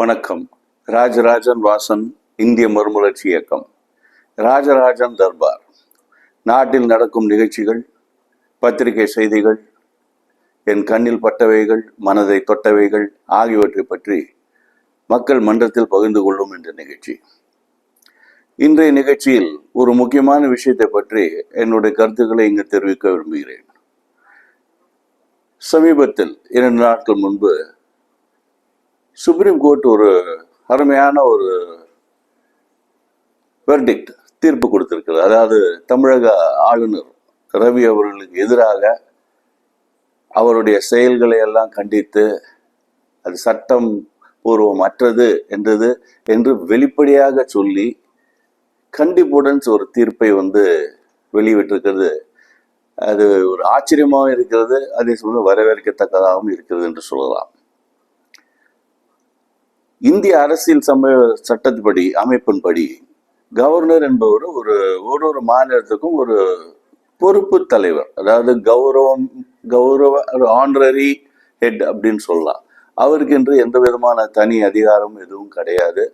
வணக்கம். ராஜராஜன் வாசன் இந்திய மறுமலர்ச்சி இயக்கம். ராஜராஜன் தர்பார். நாட்டில் நடக்கும் நிகழ்ச்சிகள் பத்திரிகை செய்திகள் என் கண்ணில் பட்டவைகள் மனதை தொட்டவைகள் ஆகியவற்றை பற்றி மக்கள் மன்றத்தில் பகிர்ந்து கொள்ளும் என்ற நிகழ்ச்சி. இன்றைய நிகழ்ச்சியில் ஒரு முக்கியமான விஷயத்தை பற்றி என்னுடைய கருத்துக்களை இங்கு தெரிவிக்க விரும்புகிறேன். சமீபத்தில் இரண்டு நாட்கள் முன்பு சுப்ரீம் கோர்ட் ஒரு அருமையான ஒரு வெர்டிக்ட் தீர்ப்பு கொடுத்திருக்கிறது. அதாவது தமிழக ஆளுநர் ரவி அவர்களுக்கு எதிராக அவருடைய செயல்களை எல்லாம் கண்டித்து அது சட்டம் பூர்வமற்றது என்றது என்று வெளிப்படையாக சொல்லி கண்டிப்புடன் ஒரு தீர்ப்பை வந்து வெளியிட்டிருக்கிறது. அது ஒரு ஆச்சரியமாகவும் இருக்கிறது அதே சமயம் வரவேற்கத்தக்கதாகவும் இருக்கிறது என்று சொல்லலாம். இந்திய அரசியல் சம சட்டத்தின்படி அமைப்பின்படி கவர்னர் என்பவர் ஒரு ஒரு ஒரு மாநிலத்துக்கும் ஒரு பொறுப்பு தலைவர். அதாவது கௌரவம் கௌரவ ஆன்ரரி ஹெட் அப்படின்னு சொல்லலாம். அவருக்கு என்று எந்த விதமான தனி அதிகாரம் எதுவும் கிடையாது.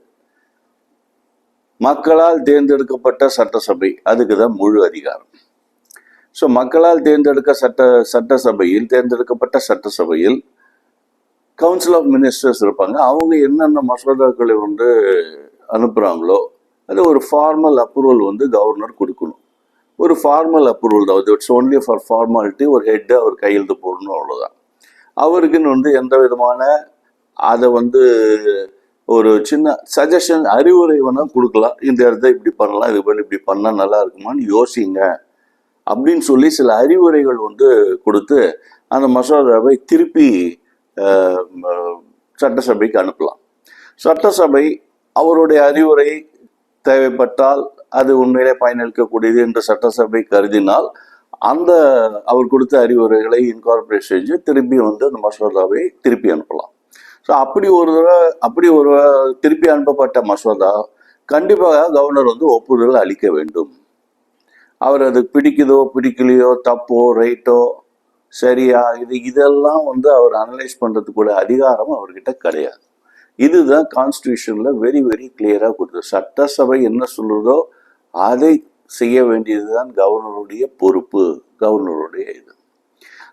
மக்களால் தேர்ந்தெடுக்கப்பட்ட சட்டசபை அதுக்கு தான் முழு அதிகாரம். ஸோ மக்களால் தேர்ந்தெடுக்க சட்ட சட்டசபையில் தேர்ந்தெடுக்கப்பட்ட சட்டசபையில் கவுன்சில் ஆஃப் மினிஸ்டர்ஸ் இருப்பாங்க. அவங்க என்னென்ன மசோதாக்களை வந்து அனுப்புகிறாங்களோ அது ஒரு ஃபார்மல் அப்ரூவல் வந்து கவர்னர் கொடுக்கணும். ஒரு ஃபார்மல் அப்ரூவல் தான். இட்ஸ் ஒன்லி ஃபார் ஃபார்மாலிட்டி ஒரு ஹெட்டு அவர் கையெழுத்து போடணும் அவ்வளோதான் அவருக்குன்னு வந்து எந்த விதமான அதை வந்து ஒரு சின்ன சஜஷன் அறிவுரை வேணால் கொடுக்கலாம். இந்த இடத்த இப்படி பண்ணலாம் இது பண்ணி இப்படி பண்ணால் நல்லா இருக்குமான்னு யோசிங்க. அப்படின்னு சொல்லி சில அறிவுரைகள் வந்து கொடுத்து அந்த மசோதாவை திருப்பி சட்டசபைக்கு அனுப்பலாம். சட்டசபை அவருடைய அறிவுரை தேவைப்பட்டால் அது உண்மையிலே பயனளிக்கக்கூடியது என்று சட்டசபை கருதினால் அந்த அவர் கொடுத்த அறிவுரைகளை இன்கார்பரேட் செஞ்சு திருப்பி வந்து அந்த மசோதாவை திருப்பி அனுப்பலாம். ஸோ அப்படி ஒரு தடவை அப்படி ஒரு திருப்பி அனுப்பப்பட்ட மசோதா கண்டிப்பாக கவர்னர் வந்து ஒப்புதல் அளிக்க வேண்டும். அவர் அது பிடிக்குதோ பிடிக்கலையோ தப்போ ரைட்டோ சரியா? இது இதெல்லாம் வந்து அவர் அனலைஸ் பண்ணுறதுக்குள்ள அதிகாரம் அவர்கிட்ட கிடையாது. இதுதான் கான்ஸ்டியூஷனில் வெரி வெரி கிளியராக கொடுத்தது. சட்டசபை என்ன சொல்லுதோ அதை செய்ய வேண்டியதுதான் கவர்னருடைய பொறுப்பு கவர்னருடைய இது.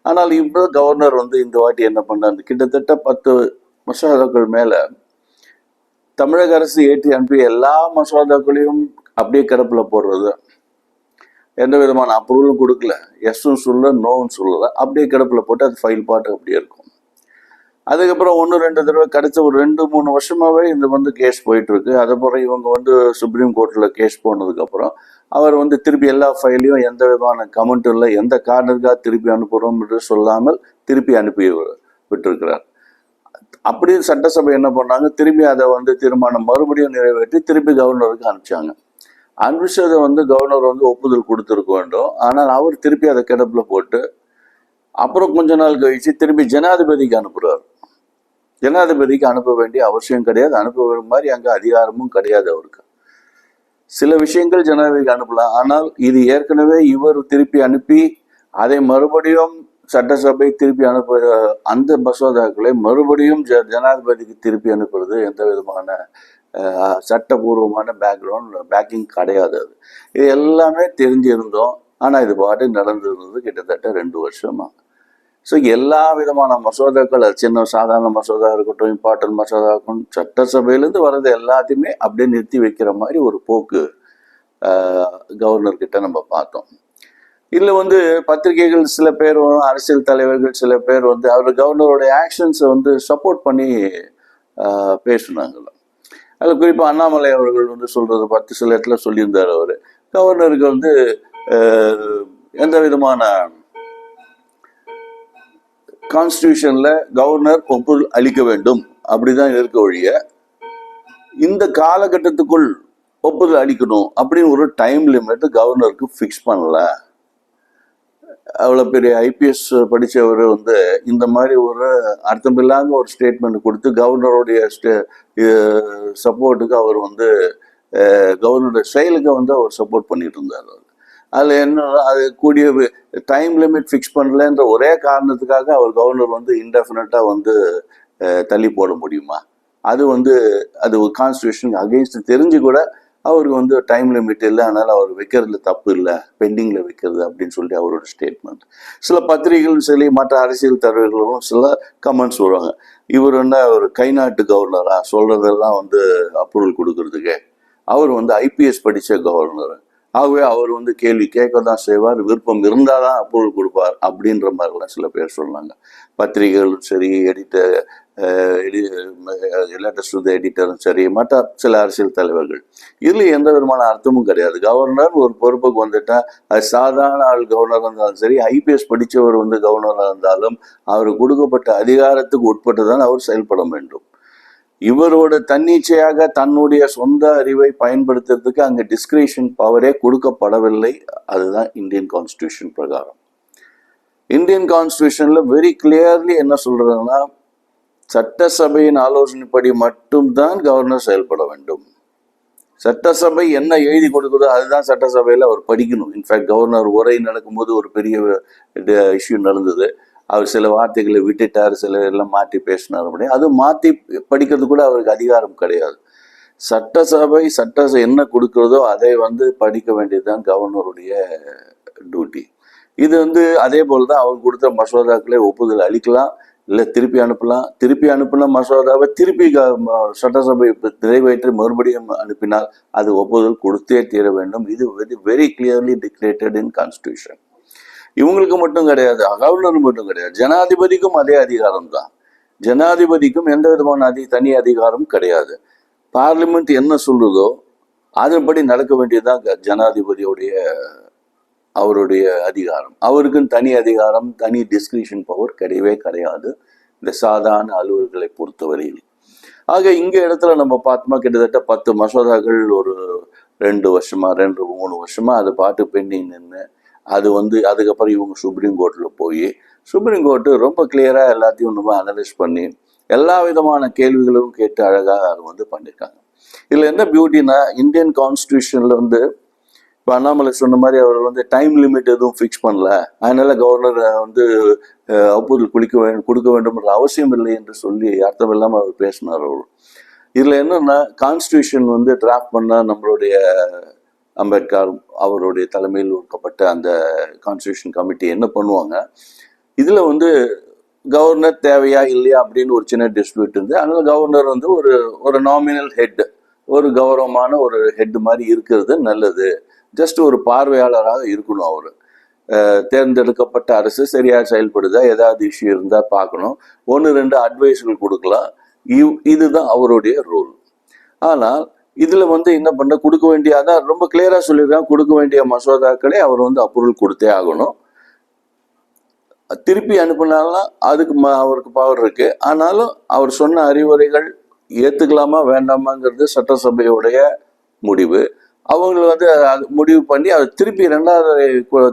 ஆனால் இப்போ கவர்னர் வந்து இந்த வாட்டி என்ன பண்ணார்? கிட்டத்தட்ட பத்து மசோதாக்கள் மேலே தமிழக அரசு ஏற்றி அனுப்பிய எல்லா மசோதாக்களையும் அப்படியே கிடப்பில் போடுறது. எந்த விதமான அப்ரூவலும் கொடுக்கல. எஸ்ஸும் சொல்லல நோவும் சொல்லலை. அப்படியே கிடப்பில் போட்டு அது ஃபைல் பாட்டு அப்படியே இருக்கும். அதுக்கப்புறம் ஒன்று ரெண்டு தடவை கிடைச்ச ஒரு ரெண்டு மூணு வருஷமாகவே இந்த வந்து கேஸ் போயிட்டுருக்கு. அதுக்கப்புறம் இவங்க வந்து சுப்ரீம் கோர்ட்டில் கேஸ் போனதுக்கப்புறம் அவர் வந்து திருப்பி எல்லா ஃபைலையும் எந்த விதமான கமெண்ட்டும் இல்லை எந்த காரணத்துக்காக திருப்பி அனுப்புகிறோம் என்று சொல்லாமல் திருப்பி அனுப்பி விட்டுருக்கிறார். அப்படியே சட்டசபை என்ன பண்ணாங்க? திருப்பி அதை வந்து தீர்மானம் மறுபடியும் நிறைவேற்றி திருப்பி கவர்னருக்கு அனுப்பிச்சாங்க. அனுப்பிச்சதை வந்து கவர்னர் வந்து ஒப்புதல் கொடுத்துருக்க வேண்டும். ஆனால் அவர் திருப்பி அதை கிடப்புல போட்டு அப்புறம் கொஞ்ச நாள் கழிச்சு திருப்பி ஜனாதிபதிக்கு அனுப்புகிறார் ஜனாதிபதிக்கு அனுப்ப வேண்டிய அவசியம் கிடையாது. அனுப்ப மாதிரி அங்கே அதிகாரமும் கிடையாது அவருக்கு. சில விஷயங்கள் ஜனாதிபதிக்கு அனுப்பலாம். ஆனால் இது ஏற்கனவே இவர் திருப்பி அனுப்பி அதை மறுபடியும் சட்டசபை திருப்பி அனுப்ப அந்த மசோதாக்களை மறுபடியும் ஜ ஜனாதிபதிக்கு திருப்பி அனுப்புறது எந்த விதமான சட்டபூர்வமான பேக்ரவுண்ட் பேக்கிங் கிடையாது அது. இது எல்லாமே தெரிஞ்சிருந்தோம். ஆனால் இது பாட்டு நடந்திருந்தது கிட்டத்தட்ட ரெண்டு வருஷமா. ஸோ எல்லா விதமான மசோதாக்கள் அது சின்ன சாதாரண மசோதா இருக்கட்டும் இம்பார்ட்டன்ட் மசோதா இருக்கட்டும் சட்டசபையிலேருந்து வர்றது எல்லாத்தையுமே அப்படியே நிறுத்தி வைக்கிற மாதிரி ஒரு போக்கு கவர்னர்கிட்ட நம்ம பார்த்தோம். இதில் வந்து பத்திரிகைகள் சில பேர் அரசியல் தலைவர்கள் சில பேர் வந்து அவர் கவர்னரோட ஆக்ஷன்ஸை வந்து சப்போர்ட் பண்ணி பேசுனாங்களாம். அது அதில் குறிப்பாக அண்ணாமலை அவர்கள் வந்து சொல்றது பத்து சில இடத்துல சொல்லியிருந்தார் அவர். கவர்னருக்கு வந்து எந்த விதமான கான்ஸ்டியூஷன்ல கவர்னர் ஒப்புதல் அளிக்க வேண்டும். அப்படிதான் இருக்க ஒழிய இந்த காலகட்டத்துக்குள் ஒப்புதல் அளிக்கணும் அப்படின்னு ஒரு டைம் லிமிட் கவர்னருக்கு ஃபிக்ஸ் பண்ணல. அவ்வளோ பெரிய ஐபிஎஸ் படித்தவர் வந்து இந்த மாதிரி ஒரு அர்த்தமில்லாத ஒரு ஸ்டேட்மெண்ட் கொடுத்து கவர்னருடைய ஸ்டே சப்போர்ட்டுக்கு அவர் வந்து கவர்னருடைய செயலுக்கு வந்து அவர் சப்போர்ட் பண்ணிட்டு இருந்தார் அவர். அதில் என்ன அது கூடிய டைம் லிமிட் ஃபிக்ஸ் பண்ணலன்ற ஒரே காரணத்துக்காக அவர் கவர்னர் வந்து இன்டெஃபினட்டாக வந்து தள்ளி போட முடியுமா? அது வந்து அது ஒரு கான்ஸ்டியூஷன் அகெயின்ஸ்ட் தெரிஞ்சு கூட அவருக்கு வந்து டைம் லிமிட் இல்லை அதனால் அவர் வைக்கிறதுல தப்பு இல்லை பெண்டிங்கில் வைக்கிறது அப்படின்னு சொல்லி அவரோட ஸ்டேட்மெண்ட் சில பத்திரிகைகளும் சரி மற்ற அரசியல் தலைவர்களும் சில கமெண்ட்ஸ் வருவாங்க. இவர் என்ன ஒரு கை நாட்டு கவர்னரா சொல்கிறதெல்லாம் வந்து அப்ரூவல் கொடுக்கறதுக்கு. அவர் வந்து ஐபிஎஸ் படித்த கவர்னர் ஆகவே அவர் வந்து கேள்வி கேட்க தான் செய்வார் விருப்பம் இருந்தால் தான் அப்ரூவல் கொடுப்பார் அப்படின்ற மாதிரிலாம் சில பேர் சொன்னாங்க. பத்திரிகைகளும் சரி எடிட்டர் லேட்டஸ்ட் வந்து எடிட்டரும் சரி மற்ற சில அரசியல் தலைவர்கள். இதில் எந்த விதமான அர்த்தமும் கிடையாது. கவர்னர் ஒரு பொறுப்புக்கு வந்துட்டால் அது சாதாரண ஆள் கவர்னராக இருந்தாலும் சரி ஐபிஎஸ் படித்தவர் வந்து கவர்னராக இருந்தாலும் அவர் கொடுக்கப்பட்ட அதிகாரத்துக்கு உட்பட்டு தான் அவர் செயல்பட வேண்டும். இவரோட தன்னிச்சையாக தன்னுடைய சொந்த அறிவை பயன்படுத்துறதுக்கு அங்கே டிஸ்கிரிஷன் பவரே கொடுக்கப்படவில்லை. அதுதான் இந்தியன் கான்ஸ்டியூஷன் பிரகாரம். இந்தியன் கான்ஸ்டியூஷனில் வெரி கிளியர்லி என்ன சொல்றதுன்னா சட்டசபையின் ஆலோசனைப்படி மட்டும்தான் கவர்னர் செயல்பட வேண்டும். சட்டசபை என்ன எழுதி கொடுக்குதோ அதுதான் சட்டசபையில் அவர் படிக்கணும். இன்ஃபேக்ட் கவர்னர் உரை நடக்கும்போது ஒரு பெரிய இஷ்யூ நடந்தது. அவர் சில வார்த்தைகளை விட்டுட்டார் சில எல்லாம் மாற்றி பேசினார் அப்படி அது மாற்றி படிக்கிறது கூட அவருக்கு அதிகாரம் கிடையாது. சட்டசபை சட்ட என்ன கொடுக்கிறதோ அதை வந்து படிக்க வேண்டியதுதான் கவர்னருடைய டியூட்டி இது வந்து அதே போல் தான் அவர் கொடுத்த மசோதாக்களை ஒப்புதல் அளிக்கலாம் இல்லை திருப்பி அனுப்பலாம். திருப்பி அனுப்பின மசோதாவை திருப்பி க- ம- சட்டசபை நிறைவேற்றி மறுபடியும் அனுப்பினால் அது ஒப்புதல் கொடுத்தே தீர வேண்டும். இது very very clearly declared in constitution இவங்களுக்கு மட்டும் கிடையாது கவர்னர் மட்டும் கிடையாது. ஜனாதிபதிக்கும் அதே அதிகாரம் தான். ஜனாதிபதிக்கும் எந்த விதமான அதி தனி அதிகாரம் கிடையாது. பார்லிமெண்ட் என்ன சொல்லுதோ அதன்படி நடக்க வேண்டியதுதான் க- ஜனாதிபதியுடைய அவருடைய அதிகாரம். அவருக்குன்னு தனி அதிகாரம் தனி டிஸ்கிரிஷன் பவர் கிடையவே கிடையாது. இந்த சாதாரண அலுவல்களை பொறுத்தவரையில். ஆக இங்க இடத்துல நம்ம பார்த்தோமா கிட்டத்தட்ட பத்து மசோதாக்கள் ஒரு ரெண்டு வருஷமா ரெண்டு மூணு வருஷமா அது பாட்டு பெண்டிங் நின்று அது வந்து அதுக்கப்புறம் இவங்க சுப்ரீம் கோர்ட்டில் போய் சுப்ரீம் கோர்ட்டு ரொம்ப கிளியராக எல்லாத்தையும் நம்ம அனலைஸ் பண்ணி எல்லா விதமான கேள்விகளும் கேட்டு அழகாக அது வந்து பண்ணியிருக்காங்க. இதில் என்ன பியூட்டினா இந்தியன் கான்ஸ்டியூஷனில் வந்து இப்போ அண்ணாமலை சொன்ன மாதிரி அவர் வந்து டைம் லிமிட் எதுவும் ஃபிக்ஸ் பண்ணல. அதனால கவர்னர் வந்து ஒப்புதல் குளிக்க வேண்டும் கொடுக்க வேண்டும்ன்ற அவசியம் இல்லை என்று சொல்லி அர்த்தம் இல்லாமல் அவர் பேசினார் அவர். இதில் என்னென்னா கான்ஸ்டியூஷன் வந்து டிராஃப்ட் பண்ணால் நம்மளுடைய அம்பேத்கர் அவருடைய தலைமையில் இருக்கப்பட்ட அந்த கான்ஸ்டியூஷன் கமிட்டி என்ன பண்ணுவாங்க? இதில் வந்து கவர்னர் தேவையா இல்லையா அப்படின்னு ஒரு சின்ன டிஸ்பியூட் இருந்து அதனால் கவர்னர் வந்து ஒரு ஒரு நாமினல் ஹெட் ஒரு கௌரவமான ஒரு ஹெட் மாதிரி இருக்கிறது நல்லது. ஜஸ்ட் ஒரு பார்வையாளராக இருக்கணும் அவர். தேர்ந்தெடுக்கப்பட்ட அரசு சரியாக செயல்படுதா? ஏதாவது இஷ்யூ இருந்தால் பார்க்கணும். ஒன்று ரெண்டு அட்வைஸ்கள் கொடுக்கலாம். இவ்- இதுதான் அவருடைய ரோல் ஆனால் இதுல வந்து என்ன பண்ண கொடுக்க வேண்டிய அதான் ரொம்ப கிளியரா சொல்லியிருக்காங்க கொடுக்க வேண்டிய மசோதாக்களை அவர் வந்து அப்ரூவல் கொடுத்தே ஆகணும். திருப்பி அனுப்பினாலும் அதுக்கு அவருக்கு பவர் இருக்கு. ஆனாலும் அவர் சொன்ன அறிவுரைகள் ஏத்துக்கலாமா வேண்டாமாங்கிறது சட்டசபையுடைய முடிவு. அவங்க வந்து அது முடிவு பண்ணி அதை திருப்பி ரெண்டாவது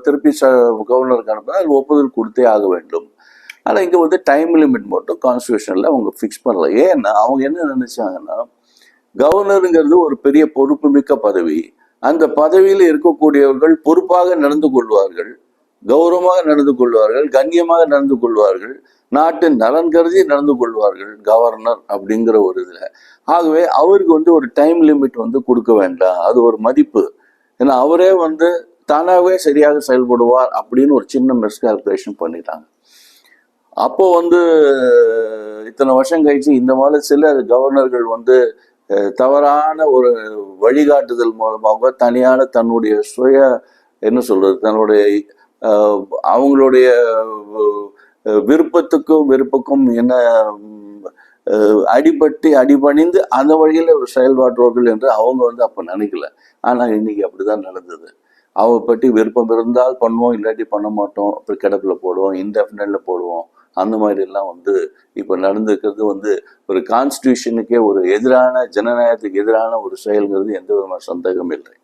திருப்பி ச கவர்னருக்கு அனுப்பினா அது ஒப்புதல் கொடுத்தே ஆக வேண்டும். ஆனால் இங்கே வந்து டைம் லிமிட் மட்டும் கான்ஸ்டியூஷனில் அவங்க ஃபிக்ஸ் பண்ணல. ஏன்னா அவங்க என்ன நினைச்சாங்கன்னா கவர்னருங்கிறது ஒரு பெரிய பொறுப்புமிக்க பதவி. அந்த பதவியில் இருக்கக்கூடியவர்கள் பொறுப்பாக நடந்து கொள்வார்கள் கௌரவமாக நடந்து கொள்வார்கள் கண்ணியமாக நடந்து கொள்வார்கள் நாட்டின் நலன் கருதி நடந்து கொள்வார்கள் கவர்னர் அப்படிங்கிற ஒரு இதுல. ஆகவே அவருக்கு வந்து ஒரு டைம் லிமிட் வந்து கொடுக்க வேண்டாம் அது ஒரு மதிப்பு. ஏன்னா அவரே வந்து தானாகவே சரியாக செயல்படுவார் அப்படின்னு ஒரு சின்ன மிஸ்கால்குலேஷன் பண்ணிட்டாங்க. அப்போ வந்து இத்தனை வருஷம் கழிச்சு இந்த மாதிரி சில கவர்னர்கள் வந்து தவறான ஒரு வழிகாட்டுதல் மூலமாக தனியான தன்னுடைய சுய என்ன சொல்றது தன்னுடைய அவங்களுடைய விருப்பத்துக்கும் வெறுப்புக்கும் என்ன அடிபட்டு அடிபணிந்து அந்த வழியில் செயல்பாடுவார்கள் என்று அவங்க வந்து அப்போ நினைக்கல. ஆனால் இன்னைக்கு அப்படிதான் நடந்தது. அவங்க பற்றி விருப்பம் இருந்தால் பண்ணுவோம் இல்லாட்டி பண்ண மாட்டோம். அப்புறம் கிடப்பில் போடுவோம் இன்டெஃபினட்ல போடுவோம். அந்த மாதிரி எல்லாம் வந்து இப்போ நடந்திருக்கிறது வந்து ஒரு கான்ஸ்டியூஷனுக்கே ஒரு எதிரான ஜனநாயகத்துக்கு எதிரான ஒரு செயல்ங்கிறது எந்த விதமான சந்தேகம் இல்லை.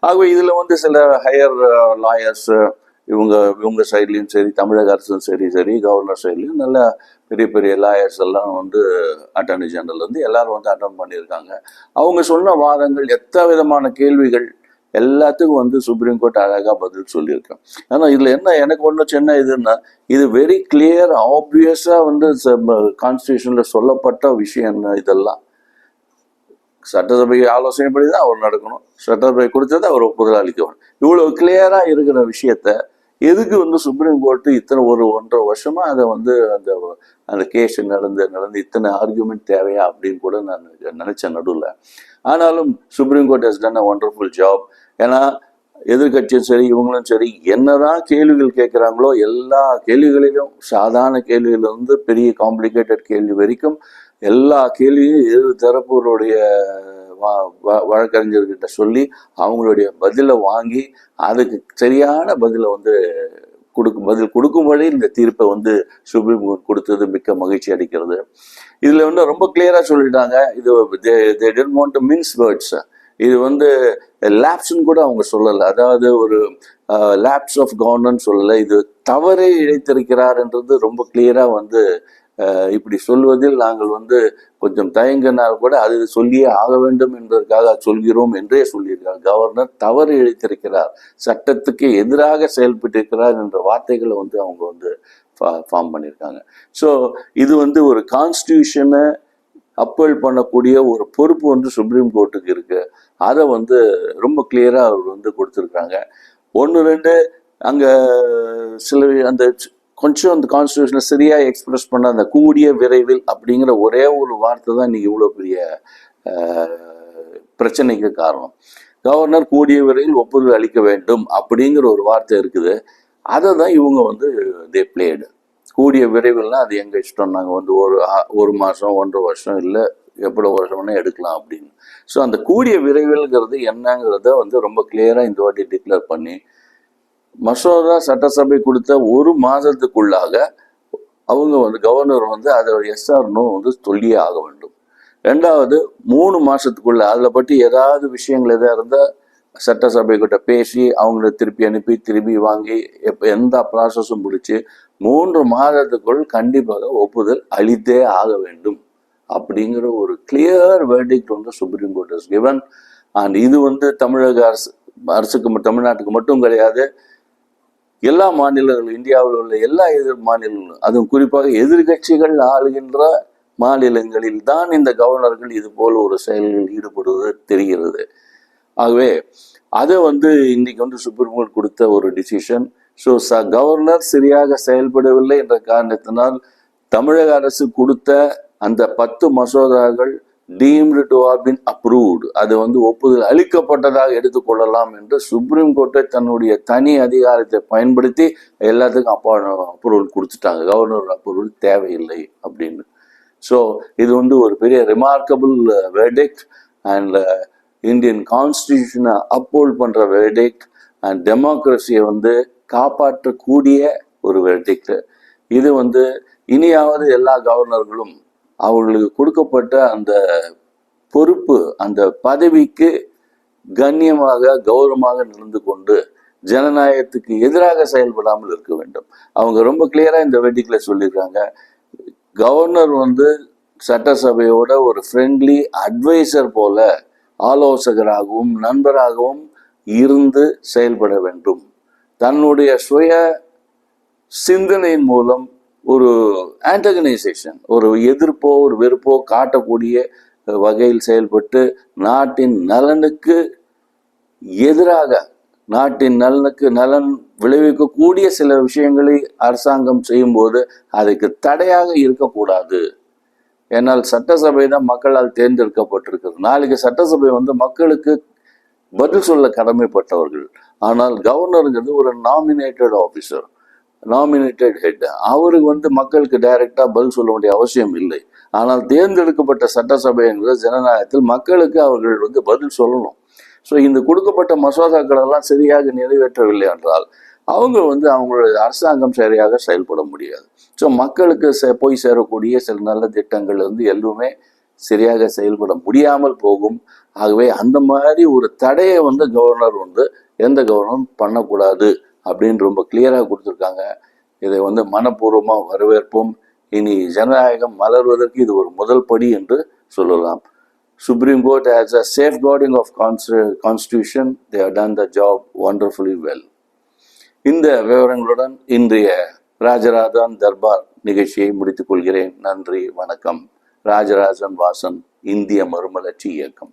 ஆகவே இதில் வந்து சில ஹையர் லாயர்ஸ் uh, இவங்க இவங்க சைட்லேயும் சரி தமிழக அரசும் சரி சரி கவர்னர் சைட்லேயும் நல்ல பெரிய பெரிய லாயர்ஸ் எல்லாம் வந்து அட்டர்னி ஜெனரல் வந்து எல்லாரும் வந்து அட்டன் பண்ணியிருக்காங்க. அவங்க சொன்ன வாதங்கள் எத்த விதமான கேள்விகள் எல்லாத்துக்கும் வந்து சுப்ரீம் கோர்ட் அழகாக பதில் சொல்லியிருக்கேன் ஆனால் இதில் என்ன எனக்கு ஒண்ணு சின்ன இதுன்னா இது வெரி கிளியர் ஆப்வியஸாக வந்து கான்ஸ்டியூஷனில் சொல்லப்பட்ட விஷயம் என்ன இதெல்லாம்? சட்டசபை ஆலோசனைப்படி தான் அவர் நடக்கணும். சட்டசபை கொடுத்தது அவர் ஒப்புதல் அளிக்கணும் இவ்வளோ கிளியராக இருக்கிற விஷயத்த எதுக்கு வந்து சுப்ரீம் கோர்ட்டு இத்தனை ஒரு ஒன்றரை வருஷமா அதை வந்து அந்த அந்த கேஸ் நடந்து நடந்து இத்தனை ஆர்கியூமெண்ட் தேவையா அப்படின்னு கூட நான் நினைச்சேன் நடுவில். ஆனாலும் supreme court has done a wonderful job ஏன்னா எதிர்கட்சியும் சரி இவங்களும் சரி என்னதான் கேள்விகள் கேட்குறாங்களோ எல்லா கேள்விகளிலும் சாதாரண கேள்வியிலிருந்து பெரிய காம்ப்ளிகேட்டட் கேள்வி வரைக்கும் எல்லா கேள்வியும் இரு தரப்புகளுடைய வழக்கறிஞர்கிட்ட சொல்லி அவங்களுடைய பதிலை வாங்கி அதுக்கு சரியான பதிலை வந்து கொடுக்கும் பதில் கொடுக்கும்படி இந்த தீர்ப்பை வந்து சுப்ரீம் கோர்ட் கொடுத்தது மிக்க மகிழ்ச்சி அளிக்கிறது. இதுல வந்து ரொம்ப கிளியரா சொல்லிட்டாங்க. இது வாண்ட் மின்ஸ் வேர்ட்ஸ் இது வந்து லேப்ஸ்ன்னு கூட அவங்க சொல்லலை. அதாவது ஒரு லேப்ஸ் ஆஃப் கவர்னன்ஸ் சொல்லலை. இது தவறை இழைத்திருக்கிறார்ன்றது ரொம்ப கிளியராக வந்து இப்படி சொல்வதில் நாங்கள் வந்து கொஞ்சம் தயங்கினால் கூட அது சொல்லியே ஆக வேண்டும் என்பதற்காக சொல்கிறோம் என்றே சொல்லியிருக்கார் கவர்னர் தவறு இழைத்திருக்கிறார் சட்டத்துக்கு எதிராக செயல்பட்டிருக்கிறார் என்ற வார்த்தைகளை வந்து அவங்க வந்து ஃபார்ம் பண்ணியிருக்காங்க. ஸோ இது வந்து ஒரு கான்ஸ்டியூஷனை அப்பீல் பண்ணக்கூடிய ஒரு பொறுப்பு வந்து சுப்ரீம் கோர்ட்டுக்கு இருக்கு. அதை வந்து ரொம்ப கிளியராக அவர் வந்து கொடுத்துருக்காங்க ஒன்று ரெண்டு அங்கே சில அந்த கொஞ்சம் அந்த கான்ஸ்டியூஷனை சரியாக எக்ஸ்பிரஸ் பண்ண அந்த கூடிய விரைவில் அப்படிங்கிற ஒரே ஒரு வார்த்தை தான் இன்றைக்கி இவ்வளோ பெரிய பிரச்சனைக்கு காரணம். கவர்னர் கூடிய விரைவில் ஒப்புதல் அளிக்க வேண்டும் அப்படிங்கிற ஒரு வார்த்தை இருக்குது. அதை தான் இவங்க வந்து தே பிளேடு கூடிய விரைவில்னா அது எங்கள் இஷ்டம்? நாங்கள் வந்து ஒரு ஒரு மாதம் ஒன்றரை வருஷம் இல்லை எவ்வளோ வருஷம் எடுக்கலாம் அப்படின்னு. ஸோ அந்த கூடிய விரைவில்ங்கிறது என்னங்கிறத வந்து ரொம்ப கிளியராக இந்த வாட்டி டிக்ளேர் பண்ணி மசோதா சட்டசபை கொடுத்த ஒரு மாதத்துக்குள்ளாக அவங்க வந்து கவர்னர் வந்து அதோட எஸ்ஆர்னோ வந்து சொல்லியே ஆக வேண்டும். ரெண்டாவது மூணு மாசத்துக்குள்ள அதில் பற்றி ஏதாவது விஷயங்கள் எதாவது இருந்தால் சட்டசபை கிட்ட பேசி அவங்கள திருப்பி அனுப்பி திருப்பி வாங்கி எப்போ எந்த ப்ராசஸும் முடிச்சு மூன்று மாதத்துக்குள் கண்டிப்பாக ஒப்புதல் அளித்தே ஆக வேண்டும். அப்படிங்கிற ஒரு கிளியர் வேர்டிக்ட் வந்து supreme court is given and இது வந்து தமிழக அரசு அரசுக்கு தமிழ்நாட்டுக்கு மட்டும் கிடையாது. எல்லா மாநிலங்களும் இந்தியாவில் உள்ள எல்லா எதிர் மாநிலங்களும் அதுவும் குறிப்பாக எதிர்க்கட்சிகள் ஆளுகின்ற மாநிலங்களில் தான் இந்த கவர்னர்கள் இது போல ஒரு செயல்களில் ஈடுபடுவது தெரிகிறது. ஆகவே அதை வந்து இன்னைக்கு வந்து சுப்ரீம் கோர்ட் கொடுத்த ஒரு டிசிஷன் ஸோ ச கவர்னர் சரியாக செயல்படவில்லை என்ற காரணத்தினால் தமிழக அரசு கொடுத்த அந்த பத்து மசோதாக்கள் deemed to have been approved அது வந்து ஒப்புதல் அளிக்கப்பட்டதாக எடுத்துக்கொள்ளலாம் என்று சுப்ரீம் கோர்ட்டை தன்னுடைய தனி அதிகாரத்தை பயன்படுத்தி எல்லாத்துக்கும் அப்பா அப்ரூவல் கொடுத்துட்டாங்க. கவர்னர் அப்ரூவல் தேவையில்லை அப்படின்னு. ஸோ இது வந்து ஒரு பெரிய ரிமார்க்கபிள் வெர்டிக்ட் அண்ட் இந்தியன் கான்ஸ்டியூஷனை அப்போல் பண்ணுற வெர்டிக்ட் அண்ட் டெமோக்ரஸியை வந்து காப்பாற்றக்கூடிய ஒரு வெர்டிக்ட் இது வந்து இனியாவது எல்லா கவர்னர்களும் அவர்களுக்கு கொடுக்கப்பட்ட அந்த பொறுப்பு அந்த பதவிக்கு கண்ணியமாக கௌரவமாக நடந்து கொண்டு ஜனநாயகத்துக்கு எதிராக செயல்படாமல் இருக்க வேண்டும். அவங்க ரொம்ப கிளியராக இந்த வெட்டிக்கில் சொல்லியிருக்காங்க கவர்னர் வந்து சட்டசபையோட ஒரு ஃப்ரெண்ட்லி அட்வைசர் போல ஆலோசகராகவும் நண்பராகவும் இருந்து செயல்பட வேண்டும். தன்னுடைய சுய சிந்தனையின் மூலம் ஒரு ஆண்டகனைசேஷன் ஒரு எதிர்ப்போ ஒரு வெறுப்போ காட்டக்கூடிய வகையில் செயல்பட்டு நாட்டின் நலனுக்கு எதிராக நாட்டின் நலனுக்கு நலன் விளைவிக்கக்கூடிய சில விஷயங்களை அரசாங்கம் செய்யும்போது அதுக்கு தடையாக இருக்கக்கூடாது. ஏன்னால் சட்டசபை தான் மக்களால் தேர்ந்தெடுக்கப்பட்டிருக்கிறது. நாளைக்கு சட்டசபை வந்து மக்களுக்கு பதில் சொல்ல கடமைப்பட்டவர்கள். ஆனால் கவர்னருங்கிறது ஒரு நாமினேட்டட் ஆஃபீஸர் நாமினேட்டட் ஹெட் அவருக்கு வந்து மக்களுக்கு டைரக்டா பதில் சொல்ல வேண்டிய அவசியம் இல்லை. ஆனால் தேர்ந்தெடுக்கப்பட்ட சட்டசபைங்கிறது ஜனநாயகத்தில் மக்களுக்கு அவர்கள் வந்து பதில் சொல்லணும். ஸோ இந்த கொடுக்கப்பட்ட மசோதாக்கள் எல்லாம் சரியாக நிறைவேற்றவில்லை என்றால் அவங்க வந்து அவங்களுடைய அரசாங்கம் சரியாக செயல்பட முடியாது. ஸோ மக்களுக்கு போய் சேரக்கூடிய சில நல்ல திட்டங்கள் வந்து எதுவுமே சரியாக செயல்பட முடியாமல் போகும். ஆகவே அந்த மாதிரி ஒரு தடையை வந்து கவர்னர் வந்து எந்த கவர்னரும் பண்ணக்கூடாது. அப்படின்னு ரொம்ப கிளியராக கொடுத்துருக்காங்க. இதை வந்து மனப்பூர்வமாக வரவேற்போம். இனி ஜனநாயகம் மலர்வதற்கு இது ஒரு முதல் படி என்று சொல்லலாம். Supreme court as a safeguarding of Constitution. They have done the job wonderfully well இந்த விவரங்களுடன் இன்றைய ராஜராஜன் தர்பார் நிகழ்ச்சியை முடித்துக் கொள்கிறேன். நன்றி வணக்கம். ராஜராஜன் வாசன் இந்திய மறுமலர்ச்சி இயக்கம்.